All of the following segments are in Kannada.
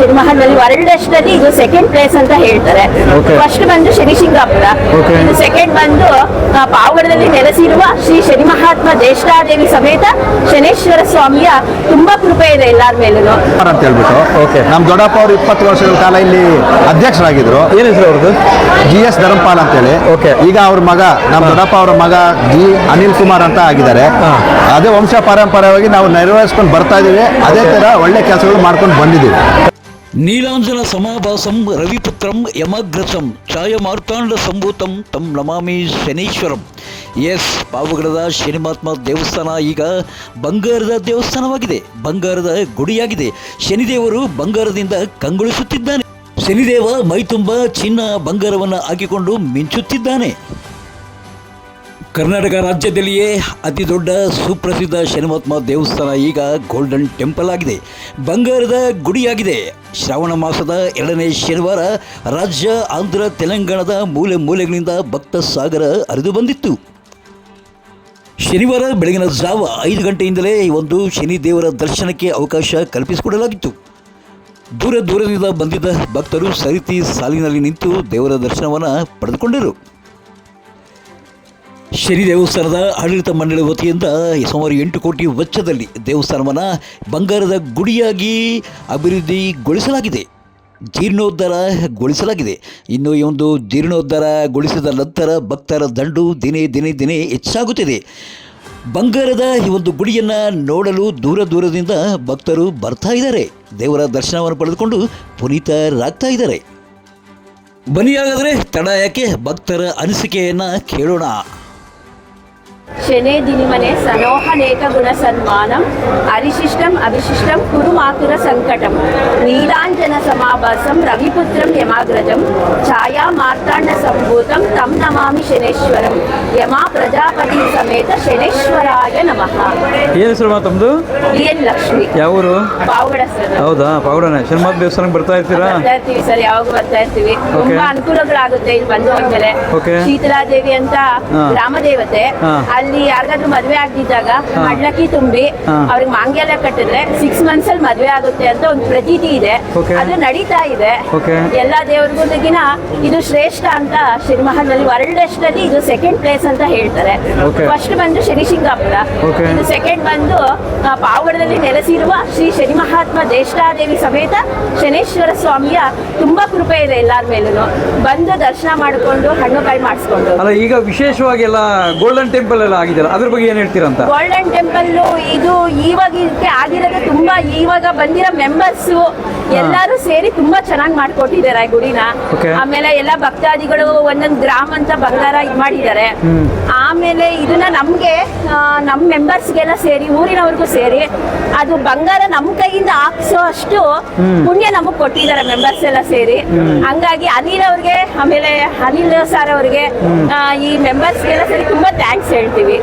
ಶಿವಮೊಗ್ಗದಲ್ಲಿ ವರ್ಲ್ಡ್ ಅಲ್ಲಿ ಇದು ಸೆಕೆಂಡ್ ಪ್ಲೇಸ್ ಅಂತ ಹೇಳ್ತಾರೆ. ಫಸ್ಟ್ ಬಂದು ಶನಿಶಿಂಗಾಪುರ ಸಿಂಗಾಪುರ ಇದು ಸೆಕೆಂಡ್ ಬಂದು ಪಾವಗಡದಲ್ಲಿ ನೆಲೆಸಿರುವ ಶ್ರೀ ಶನಿ ಮಹಾತ್ಮ ದೇಶಾದೇವಿ ಸಮೇತ ಶನೇಶ್ವರ ಸ್ವಾಮಿಯ ತುಂಬಾ ಕೃಪೆ ಇದೆ ಎಲ್ಲಾರ ಮೇಲೂ ಅಂತ ಹೇಳ್ಬಿಟ್ಟು. ಓಕೆ ನಮ್ಮ ದೊಡ್ಡಪ್ಪ ಅವರು ಇಪ್ಪತ್ತು ವರ್ಷಗಳ ಕಾಲ ಇಲ್ಲಿ ಅಧ್ಯಕ್ಷರಾಗಿದ್ರು. ಏನು ಹೆಸರು ಅವ್ರದ್ದು? ಜಿ ಎಸ್ ಧರ್ಮಪಾಲ್ ಅಂತೇಳಿ. ಓಕೆ ಈಗ ಅವ್ರ ಮಗ ನಮ್ಮ ದೊಡ್ಡಪ್ಪ ಅವರ ಮಗ ಜಿ ಅನಿಲ್ ಕುಮಾರ್ ಅಂತ ಆಗಿದ್ದಾರೆ. ಅದೇ ವಂಶ ಪಾರಂಪರ್ಯವಾಗಿ ನಾವು ನೆರವೇರಿಸ್ಕೊಂಡು ಬರ್ತಾ ಇದೀವಿ. ಅದೇ ತರ ಒಳ್ಳೆ ಕೆಲಸಗಳು ಮಾಡ್ಕೊಂಡು ಬಂದಿದ್ದೀವಿ. ನೀಲಾಂಜನ ಸಮಾಭಾಸಂ, ರವಿಪುತ್ರಂ ಯಮಗ್ರಸಂ ಛಾಯಮಾರ್ತಾಂಡ ಸಂಭೂತಂ, ತಂ ನಮಾಮಿ ಶನೀಶ್ವರಂ. ಎಸ್ ಪಾವಗಡದ ಶನಿಮಾತ್ಮ ದೇವಸ್ಥಾನ ಈಗ ಬಂಗಾರದ ದೇವಸ್ಥಾನವಾಗಿದೆ. ಬಂಗಾರದ ಗುಡಿಯಾಗಿದೆ. ಶನಿದೇವರು ಬಂಗಾರದಿಂದ ಕಂಗೊಳಿಸುತ್ತಿದ್ದಾನೆ. ಶನಿದೇವ ಮೈತುಂಬ ಚಿನ್ನ ಬಂಗಾರವನ್ನು ಹಾಕಿಕೊಂಡು ಮಿಂಚುತ್ತಿದ್ದಾನೆ. ಕರ್ನಾಟಕ ರಾಜ್ಯದಲ್ಲಿಯೇ ಅತಿ ದೊಡ್ಡ ಸುಪ್ರಸಿದ್ಧ ಶನಿಮಹಾತ್ಮ ದೇವಸ್ಥಾನ ಈಗ ಗೋಲ್ಡನ್ ಟೆಂಪಲ್ ಆಗಿದೆ. ಬಂಗಾರದ ಗುಡಿಯಾಗಿದೆ. ಶ್ರಾವಣ ಮಾಸದ ಎರಡನೇ ಶನಿವಾರ ರಾಜ್ಯ, ಆಂಧ್ರ, ತೆಲಂಗಾಣದ ಮೂಲೆ ಮೂಲೆಗಳಿಂದ ಭಕ್ತ ಸಾಗರ ಹರಿದು ಬಂದಿತ್ತು. ಶನಿವಾರ ಬೆಳಗಿನ ಜಾವ ಐದು ಗಂಟೆಯಿಂದಲೇ ಒಂದು ಶನಿ ದೇವರ ದರ್ಶನಕ್ಕೆ ಅವಕಾಶ ಕಲ್ಪಿಸಿಕೊಡಲಾಗಿತ್ತು. ದೂರ ದೂರದಿಂದ ಬಂದಿದ್ದ ಭಕ್ತರು ಸರಿತಿ ಸಾಲಿನಲ್ಲಿ ನಿಂತು ದೇವರ ದರ್ಶನವನ್ನು ಪಡೆದುಕೊಂಡರು. ಶನಿ ದೇವಸ್ಥಾನದ ಆಡಳಿತ ಮಂಡಳಿ ವತಿಯಿಂದ ಸುಮಾರು ಎಂಟು ಕೋಟಿ ವೆಚ್ಚದಲ್ಲಿ ದೇವಸ್ಥಾನವನ್ನು ಬಂಗಾರದ ಗುಡಿಯಾಗಿ ಅಭಿವೃದ್ಧಿಗೊಳಿಸಲಾಗಿದೆ. ಜೀರ್ಣೋದ್ಧಾರಗೊಳಿಸಲಾಗಿದೆ ಇನ್ನು ಈ ಒಂದು ಜೀರ್ಣೋದ್ಧಾರಗೊಳಿಸಿದ ನಂತರ ಭಕ್ತರ ದಂಡು ದಿನೇ ದಿನೇ ದಿನೇ ಹೆಚ್ಚಾಗುತ್ತಿದೆ. ಬಂಗಾರದ ಈ ಒಂದು ಗುಡಿಯನ್ನು ನೋಡಲು ದೂರ ದೂರದಿಂದ ಭಕ್ತರು ಬರ್ತಾ ಇದ್ದಾರೆ. ದೇವರ ದರ್ಶನವನ್ನು ಪಡೆದುಕೊಂಡು ಪುನೀತರಾಗ್ತಾ ಇದ್ದಾರೆ. ಬನ್ನಿ ಹಾಗಾದರೆ ತಡ ಯಾಕೆ ಭಕ್ತರ ಅನಿಸಿಕೆಯನ್ನು ಕೇಳೋಣ. ಶನೇ ದಿನಿಮನೆ ಸನೋಹನೇಕ ಗುಣ ಸನ್ಮಾನಂ ಅರಿಶಿಷ್ಟಂ ಅವಿಶಿಷ್ಟಂ ಕುರು ಮಾತುರ ಸಂಕಟಂ ನೀಲಾಂಜನ ಸಮಾಭಾಸಂ ರವಿಪುತ್ರಂ ಯಮಾಗ್ರಜಂ ಛಾಯಾ ಮಾರ್ತಾಂಡ ಸಂಭೂತಂ ತಂ ನಮಾಮಿ ಶನೇಶ್ವರಂ ಯಮಾ ಪ್ರಜಾಪತಿ ಸಮೇತ ಶನೇಶ್ವರಾಯ ನಮಃ. ಏನು ಹೆಸರು ತಮ್ಮದು ಡಿ ಎನ್ ಲಕ್ಷ್ಮಿ. ಯಾವ ಊರು ಪಾವಗಡ ಸರ್. ಹೌದಾ? ಪಾವಡನೆ ಶನಿಮಾತ್ ದೇವಸ್ಥಾನಕ್ಕೆ ಬರ್ತಾ ಇರ್ತೀರಾ? ಬರ್ತಾ ಇರ್ತೀವಿ ಸರ್ ಯಾವಾಗ ಬರ್ತಾ ಇರ್ತೀವಿ. ತುಂಬಾ ಅನುಕೂಲಗಳಾಗುತ್ತೆ ಇಲ್ಲಿ ಬಂದು ಹೋದ್ಮೇಲೆ Okay. ಶೀತಲಾದೇವಿ ಅಂತ ರಾಮದೇವತೆ ಗ್ರಾಮ ದೇವತೆ ಹಾ. ಅಲ್ಲಿ ಯಾರಿಗಾದ್ರೂ ಮದ್ವೆ ಆಗ್ದಿದ್ದಾಗ. ಮಡ್ಲಕ್ಕಿ ತುಂಬಿ. ಅವ್ರಿಗೆ ಮಾಂಗಲ್ಯ ಕಟ್ಟಿದ್ರೆ ಸಿಕ್ಸ್ ಮಂತ್ಸ್ ಅಲ್ಲಿ ಮದ್ವೆ ಆಗುತ್ತೆ ಅಂತ ಒಂದು ಪ್ರತೀತಿ ಇದೆ ಅದು ನಡೀತಾ ಇದೆ. ಎಲ್ಲಾ ದೇವ್ರಿಗುಗಿನ ಇದು ಶ್ರೇಷ್ಠ ಅಂತ ಶಿವಮೊಗ್ಗದಲ್ಲಿ ವರ್ಲ್ಡ್ ಅಲ್ಲಿ ಇದು ಸೆಕೆಂಡ್ ಪ್ಲೇಸ್ ಅಂತ ಹೇಳ್ತಾರೆ ಫಸ್ಟ್ ಬಂದು ಶನಿಶಿಂಗಾಪುರ. ಇದು ಸೆಕೆಂಡ್ ಬಂದು ಪಾವಗಡದಲ್ಲಿ ನೆಲೆಸಿರುವ ಶ್ರೀ ಶನಿ ಮಹಾತ್ಮ ದೇಶಾದೇವಿ ಸಮೇತ ಶನೇಶ್ವರ ಸ್ವಾಮಿಯ ತುಂಬಾ ಕೃಪೆ ಇದೆ ಎಲ್ಲಾರ ಮೇಲೂ ಬಂದು ದರ್ಶನ ಮಾಡಿಕೊಂಡು ಹಣ್ಣು ಕಾಯಿ ಮಾಡಿಸ್ಕೊಂಡು ಅಲ್ಲ ಈಗ ವಿಶೇಷವಾಗಿ ಎಲ್ಲ ಗೋಲ್ಡನ್ ಟೆಂಪಲ್ ಎಲ್ಲ ಆಗಿದೆಯಲ್ಲ ಅದ್ರ ಬಗ್ಗೆ ಏನು ಹೇಳ್ತೀರಂತ? ಗೋಲ್ಡನ್ ಟೆಂಪಲ್ ಇದು ಇವಾಗ ಇದಕ್ಕೆ ಆಗಿರೋದು ತುಂಬಾ ಇವಾಗ ಬಂದಿರೋ ಮೆಂಬರ್ಸ್ ಎಲ್ಲರೂ ಸೇರಿ ತುಂಬಾ ಚೆನ್ನಾಗಿ ಮಾಡ್ಕೊಟ್ಟಿದ್ದಾರೆ ಈ ಗುಡಿನ. Okay. ಆಮೇಲೆ ಎಲ್ಲ ಭಕ್ತಾದಿಗಳು ಒಂದೊಂದು ಗ್ರಾಮ ಅಂತ ಬಂಗಾರ ಇದ್ ಮಾಡಿದ್ದಾರೆ. ಆಮೇಲೆ ಇದನ್ನ ನಮ್ಗೆ ಆ, ನಮ್ ಮೆಂಬರ್ಸ್ಗೆಲ್ಲ ಸೇರಿ ಊರಿನವ್ರಿಗೂ ಸೇರಿ ಅದು ಬಂಗಾರ ನಮ್ ಕೈಯಿಂದ ಹಾಕ್ಸೋ ಅಷ್ಟು ಪುಣ್ಯ ನಮಗ್ ಕೊಟ್ಟಿದ್ದಾರೆ ಮೆಂಬರ್ಸ್ ಎಲ್ಲ ಸೇರಿ. ಹಂಗಾಗಿ ಅನಿಲ್ ಅವ್ರಿಗೆ ಆಮೇಲೆ ಅನಿಲ್ ಸರ್ ಅವ್ರಿಗೆ ಆ, ಈ ಮೆಂಬರ್ಸ್ಗೆಲ್ಲ ಸೇರಿ ತುಂಬಾ ಥ್ಯಾಂಕ್ಸ್ ಹೇಳ್ತೀವಿ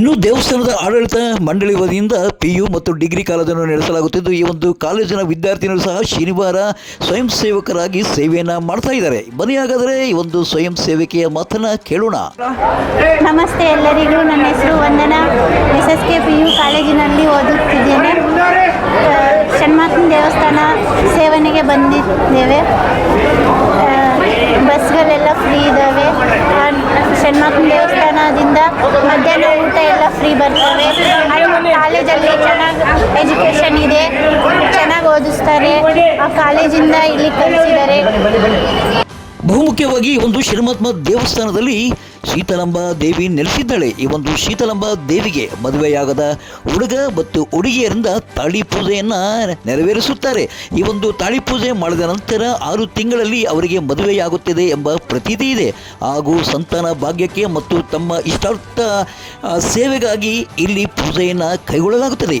ಇನ್ನು ದೇವಸ್ಥಾನದ ಆಡಳಿತ ಮಂಡಳಿ ವತಿಯಿಂದ ಪಿ ಯು ಮತ್ತು ಡಿಗ್ರಿ ಕಾಲೇಜನ್ನು ನಡೆಸಲಾಗುತ್ತಿದ್ದು ಈ ಒಂದು ಕಾಲೇಜಿನ ವಿದ್ಯಾರ್ಥಿಗಳು ಸಹ ಶನಿವಾರ ಸ್ವಯಂ ಸೇವಕರಾಗಿ ಸೇವೆಯನ್ನು ಮಾಡ್ತಾ ಇದ್ದಾರೆ. ಬನ್ನಿ ಹಾಗಾದರೆ ಈ ಒಂದು ಸ್ವಯಂ ಸೇವಿಕೆಯ ಮಾತನ್ನ ಕೇಳೋಣ. ನಮಸ್ತೆ ಎಲ್ಲರಿಗೂ. ನನ್ನ ಹೆಸರು Vandana. S S K P U ಕಾಲೇಜಿನಲ್ಲಿ ಓದುತ್ತಿದ್ದೇನೆ. ಷಣ್ಮಾತನ ದೇವಸ್ಥಾನ ಸೇವನೆಗೆ ಬಂದಿದ್ದೇವೆ. ಬಸ್ಗಳೆಲ್ಲ ಫ್ರೀ ಇದ್ದಾವೆ. ಷಣ್ಮಾತನ ದೇವಸ್ಥಾನದಿಂದ ಮಧ್ಯಾಹ್ನ ಊಟ ಎಲ್ಲ ಫ್ರೀ ಬರ್ತಾರೆ ಕಾಲೇಜಲ್ಲಿ ಚೆನ್ನಾಗಿ ಎಜುಕೇಷನ್ ಇದೆ. ಚೆನ್ನಾಗಿ ಓದಿಸ್ತಾರೆ. ಆ ಕಾಲೇಜಿಂದ ಇಲ್ಲಿ ಕಲಿಸಿದ್ದಾರೆ. ಬಹುಮುಖ್ಯವಾಗಿ ಒಂದು ಶ್ರೀಮತ್ಮ ದೇವಸ್ಥಾನದಲ್ಲಿ ಶೀತಲಂಬ ದೇವಿ ನೆಲೆಸಿದ್ದಾಳೆ. ಈ ಒಂದು ಶೀತಲಂಬ ದೇವಿಗೆ ಮದುವೆಯಾಗದ ಹುಡುಗ ಮತ್ತು ಹುಡುಗಿಯರಿಂದ ತಾಳಿ ಪೂಜೆಯನ್ನು ನೆರವೇರಿಸುತ್ತಾರೆ. ಈ ಒಂದು ತಾಳಿ ಪೂಜೆ ಮಾಡಿದ ನಂತರ ಆರು ತಿಂಗಳಲ್ಲಿ ಅವರಿಗೆ ಮದುವೆಯಾಗುತ್ತದೆ ಎಂಬ ಪ್ರತೀತಿ ಇದೆ. ಹಾಗೂ ಸಂತಾನ ಭಾಗ್ಯಕ್ಕೆ ಮತ್ತು ತಮ್ಮ ಇಷ್ಟಾರ್ಥ ಸೇವೆಗಾಗಿ ಇಲ್ಲಿ ಪೂಜೆಯನ್ನು ಕೈಗೊಳ್ಳಲಾಗುತ್ತದೆ.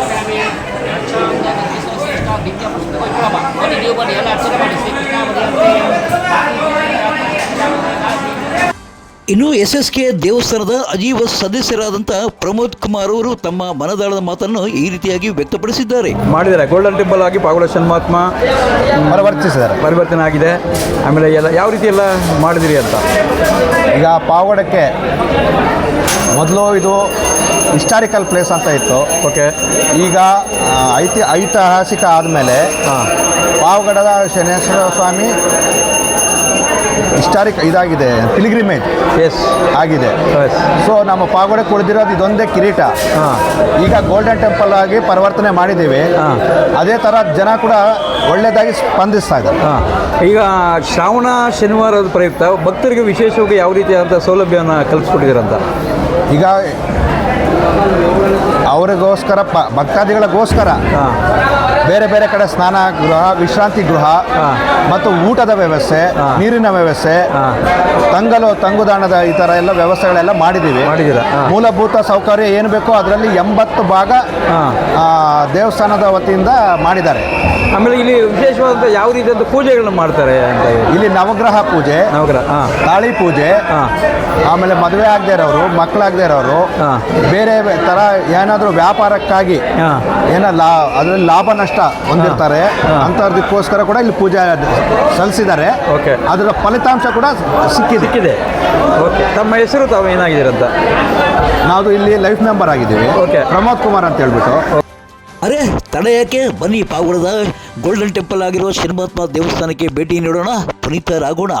ಇನ್ನು ಎಸ್ ಎಸ್ ಕೆ ದೇವಸ್ಥಾನದ ಅಜೀವ ಸದಸ್ಯರಾದಂಥ ಪ್ರಮೋದ್ ಕುಮಾರ್ ಅವರು ತಮ್ಮ ಮನದಾಳದ ಮಾತನ್ನು ಈ ರೀತಿಯಾಗಿ ವ್ಯಕ್ತಪಡಿಸಿದ್ದಾರೆ. ಮಾಡಿದ್ದಾರೆ. ಗೋಲ್ಡನ್ ಟೆಂಪಲ್ ಆಗಿ ಪಾವಗಡ ಶನ್ಮಾತ್ಮ ಪರಿವರ್ತಿಸಿದ್ದಾರೆ. ಪರಿವರ್ತನೆ ಆಗಿದೆ. ಆಮೇಲೆ ಎಲ್ಲ ಯಾವ ರೀತಿ ಎಲ್ಲ ಮಾಡಿದಿರಿ ಅಂತ? ಈಗ ಪಾವಗಡಕ್ಕೆ ಮೊದಲು ಇದು ಹಿಸ್ಟಾರಿಕಲ್ ಪ್ಲೇಸ್ ಅಂತ ಇತ್ತು. ಓಕೆ ಈಗ ಐತಿ ಐತಿಹಾಸಿಕ ಆದಮೇಲೆ ಹಾಂ. ಪಾವಗಡದ ಶನೇಶ್ವರ ಸ್ವಾಮಿ ಹಿಸ್ಟಾರಿಕ್ ಇದಾಗಿದೆ. ಪಿಲಿಗ್ರಿಮೇಜ್ ಎಸ್ ಆಗಿದೆ. ಸೊ ನಮ್ಮ ಪಾಗೋಡೆ ಕುಳಿದಿರೋದು ಇದೊಂದೇ ಕಿರೀಟ. ಹಾಂ. ಈಗ ಗೋಲ್ಡನ್ ಟೆಂಪಲ್ ಆಗಿ ಪರಿವರ್ತನೆ ಮಾಡಿದ್ದೀವಿ. ಹಾ. ಅದೇ ಥರ ಜನ ಕೂಡ ಒಳ್ಳೆಯದಾಗಿ ಸ್ಪಂದಿಸ್ತಾ ಇದ್ದಾರೆ. ಹಾಂ. ಈಗ ಶ್ರಾವಣ ಶನಿವಾರದ ಪ್ರಯುಕ್ತ ಭಕ್ತರಿಗೆ ವಿಶೇಷವಾಗಿ ಯಾವ ರೀತಿಯಾದಂಥ ಸೌಲಭ್ಯವನ್ನು ಕಲ್ಪಿಸ್ಕೊಟ್ಟಿದ್ದೀರಂತ? ಈಗ ಅವರಿಗೋಸ್ಕರ ಪ ಭಕ್ತಾದಿಗಳಿಗೋಸ್ಕರ ಬೇರೆ ಬೇರೆ ಕಡೆ ಸ್ನಾನ ಗೃಹ ವಿಶ್ರಾಂತಿ ಗೃಹ ಮತ್ತು ಊಟದ ವ್ಯವಸ್ಥೆ ನೀರಿನ ವ್ಯವಸ್ಥೆ. ತಂಗಲು ತಂಗುದಾಣದ ಈ ಥರ ಎಲ್ಲ ವ್ಯವಸ್ಥೆಗಳೆಲ್ಲ ಮಾಡಿದ್ದೀವಿ? ಮೂಲಭೂತ ಸೌಕರ್ಯ ಏನು ಬೇಕೋ ಅದರಲ್ಲಿ ಎಂಬತ್ತು ಭಾಗ ದೇವಸ್ಥಾನದ ವತಿಯಿಂದ ಮಾಡಿದ್ದಾರೆ. ಆಮೇಲೆ ಇಲ್ಲಿ ವಿಶೇಷವಾದಂಥ ಯಾವ ರೀತಿಯಾದ ಪೂಜೆಗಳನ್ನ ಮಾಡ್ತಾರೆ ಅಂತ ಹೇಳಿ. ಇಲ್ಲಿ ನವಗ್ರಹ ಪೂಜೆ ನವಗ್ರಹ ಹಾಂ. ತಾಳಿ ಪೂಜೆ ಹಾಂ. ಆಮೇಲೆ ಮದುವೆ ಆಗದೆ ಇರೋರು ಮಕ್ಕಳಾಗದೆ ಇರೋರು ಹಾಂ. ಬೇರೆ ಥರ ಏನಾದರೂ ವ್ಯಾಪಾರಕ್ಕಾಗಿ ಹಾಂ. ಏನೋ ಲಾ ಅದರಲ್ಲಿ ಲಾಭ ನಷ್ಟ ಹೊಂದಿರ್ತಾರೆ. ಅಂತವ್ರದಕ್ಕೋಸ್ಕರ ಅಂಥವ್ರದಕ್ಕೋಸ್ಕರ ಕೂಡ ಇಲ್ಲಿ ಪೂಜೆ ಸಲ್ಲಿಸಿದ್ದಾರೆ. ಓಕೆ. ಅದರ ಫಲಿತಾಂಶ ಕೂಡ ಸಿಕ್ಕಿದೆ. ಸಿಕ್ಕಿದೆ. ಓಕೆ. ತಮ್ಮ ಹೆಸರು ತಾವು ಏನಾಗಿದ್ದೀರಂತ? ನಾವು ಇಲ್ಲಿ ಲೈಫ್ ಮೆಂಬರ್ ಆಗಿದ್ದೀವಿ. Okay. ಪ್ರಮೋದ್ ಕುಮಾರ್ ಅಂತ ಹೇಳ್ಬಿಟ್ಟು. ಅರೆ, ತಡ ಯಾಕೆ? ಬನ್ನಿ, ಪಾವಗಡದ ಗೋಲ್ಡನ್ ಟೆಂಪಲ್ ಆಗಿರುವ ಶ್ರೀಮಾತ್ಮ ದೇವಸ್ಥಾನಕ್ಕೆ ಭೇಟಿ ನೀಡೋಣ. ಪುನೀತರಾಗೋಣ.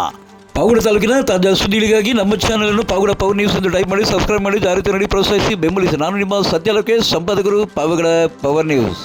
ಪಾವಗಡ ತಾಲೂಕಿನ ತಾಜಾ ಸುದ್ದಿಗಳಿಗಾಗಿ ನಮ್ಮ ಚಾನಲ್ ಅನ್ನು ಪಾವಗಡ ಪವರ್ ನ್ಯೂಸ್ ಎಂದು ಟೈಪ್ ಮಾಡಿ ಸಬ್ಸ್ಕ್ರೈಬ್ ಮಾಡಿ ಜಾರಿ ನೋಡಿ, ಪ್ರೋತ್ಸಾಹಿಸಿ, ಬೆಂಬಲಿಸಿ. ನಾನು ನಿಮ್ಮ ಸತ್ಯಲೋಕೆ ಸಂಪಾದಕರು ಪಾವಗಡ ಪವರ್ ನ್ಯೂಸ್